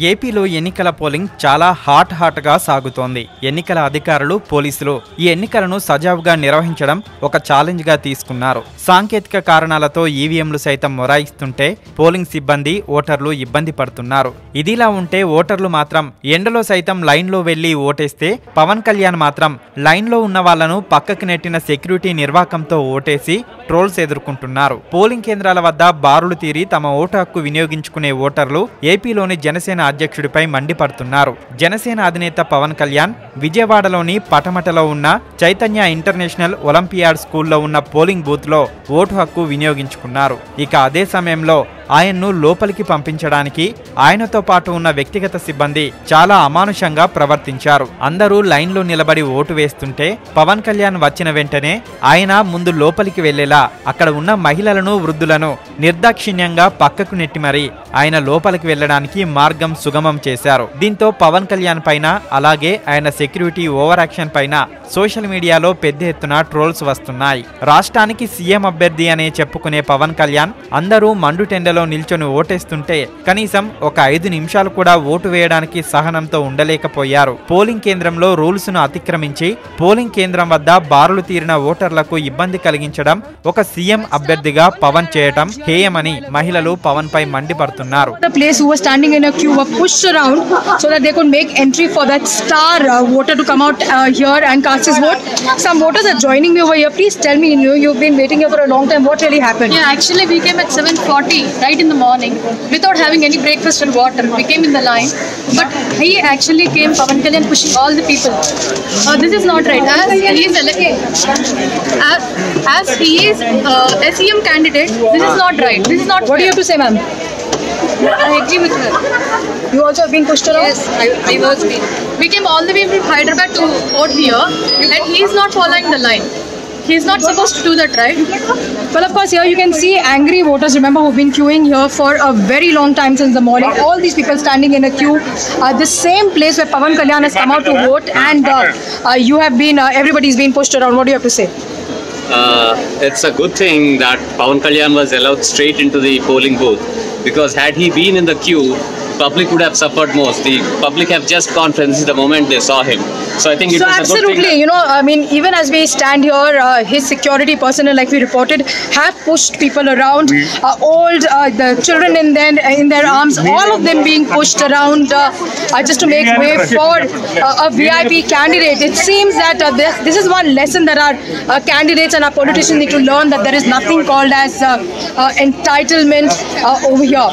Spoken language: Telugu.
ఏపీలో ఎన్నికల పోలింగ్ చాలా హాట్ హాట్గా సాగుతోంది. ఎన్నికల అధికారులు పోలీసులు ఈ ఎన్నికలను సజావుగా నిర్వహించడం ఒక ఛాలెంజ్గా తీసుకున్నారు. సాంకేతిక కారణాలతో ఈవీఎంలు సైతం మొరాయిస్తుంటే పోలింగ్ సిబ్బంది ఓటర్లు ఇబ్బంది పడుతున్నారు. ఇదిలా ఉంటే ఓటర్లు మాత్రం ఎండలో సైతం లైన్లో వెళ్ళి ఓటేస్తే పవన్ కళ్యాణ్ మాత్రం లైన్లో ఉన్న వాళ్ళను పక్కకు నెట్టిన సెక్యూరిటీ నిర్వాకంతో ఓటేసి ట్రోల్స్ ఎదుర్కొంటున్నారు. పోలింగ్ కేంద్రాల వద్ద బారులు తీరి తమ ఓటు హక్కు వినియోగించుకునే ఓటర్లు ఏపీలోని జనసేన అధ్యక్షుడిపై మండిపడుతున్నారు. జనసేన అధినేత పవన్ కళ్యాణ్ విజయవాడలోని పటమటలో ఉన్న చైతన్య ఇంటర్నేషనల్ ఒలింపియాడ్ స్కూల్లో ఉన్న పోలింగ్ బూత్లో ఓటు హక్కు వినియోగించుకున్నారు. ఇక అదే సమయంలో ఆయన్ను లోపలికి పంపించడానికి ఆయనతో పాటు ఉన్న వ్యక్తిగత సిబ్బంది చాలా అమానుషంగా ప్రవర్తించారు. అందరూ లైన్లో నిలబడి ఓటు వేస్తుంటే పవన్ కళ్యాణ్ వచ్చిన వెంటనే ఆయన ముందు లోపలికి వెళ్ళేలా అక్కడ ఉన్న మహిళలను వృద్ధులను నిర్దాక్షిణ్యంగా పక్కకు నెట్టి మరీ ఆయన లోపలికి వెళ్ళడానికి మార్గం సుగమం చేశారు. దీంతో పవన్ కళ్యాణ్ పైన అలాగే ఆయన సెక్యూరిటీ ఓవర్ యాక్షన్ పైన సోషల్ మీడియాలో పెద్ద ఎత్తున ట్రోల్స్ వస్తున్నాయి. రాష్ట్రానికి సీఎం అభ్యర్థి అనే చెప్పుకునే పవన్ కళ్యాణ్ అందరూ మండు టెండలో నిల్చొని ఓటేస్తుంటే కనీసం ఒక ఐదు నిమిషాలు కూడా ఓటు వేయడానికి సహనంతో ఉండలేకపోయారు. పోలింగ్ కేంద్రంలో రూల్స్ను అతిక్రమించి పోలింగ్ కేంద్రం వద్ద బారులు తీరిన ఓటర్లకు ఇబ్బంది కలిగించడం ఒక సీఎం అభ్యర్థిగా పవన్ చేయటం హేయమని మహిళలు పవన్ పై మండిపడుతున్నారు. The place who standing in a queue were pushed around so that they could make entry for that star voter to come out uh, here and cast his vote. Some voters are joining me over here. Please tell me, you, know, you've been waiting here for a long time. What really happened? Yeah, actually we came at 7:40 right in the morning without having any breakfast and water. We came in the line, but he actually came Pavan Kalyan pushing all the people. Uh, this is not right. As he is as, as he is uh, CM candidate, this is not right. This is not. What do you have to say, ma'am? I agree with her. You also have been pushed around? Yes, I, I was been. We came all the way from Hyderabad to vote here, and he is not following the line. He is not supposed to do that, right? Well, of course, here you can see angry voters, remember, who've been queuing here for a very long time since the morning. All these people standing in a queue. Uh, the same place where Pavan Kalyan has come out to vote, and uh, uh, you have been, uh, everybody's been pushed around. What do you have to say? Uh, it's a good thing that Pawan Kalyan was allowed straight into the polling booth because had he been in the queue, public would have suffered most. The public have just gone frenzy the moment they saw him. So I think it so was a good thing. absolutely, you know, I mean, even as we stand here, uh, his security personnel, like we reported, have pushed people around. Uh, old, uh, the children in their in their arms, all of them being pushed around uh, uh, just to make way for uh, a VIP candidate. It seems that uh, this, this is one lesson that our uh, candidates and our politicians need to learn that there is nothing called as uh, uh, entitlement uh, over here.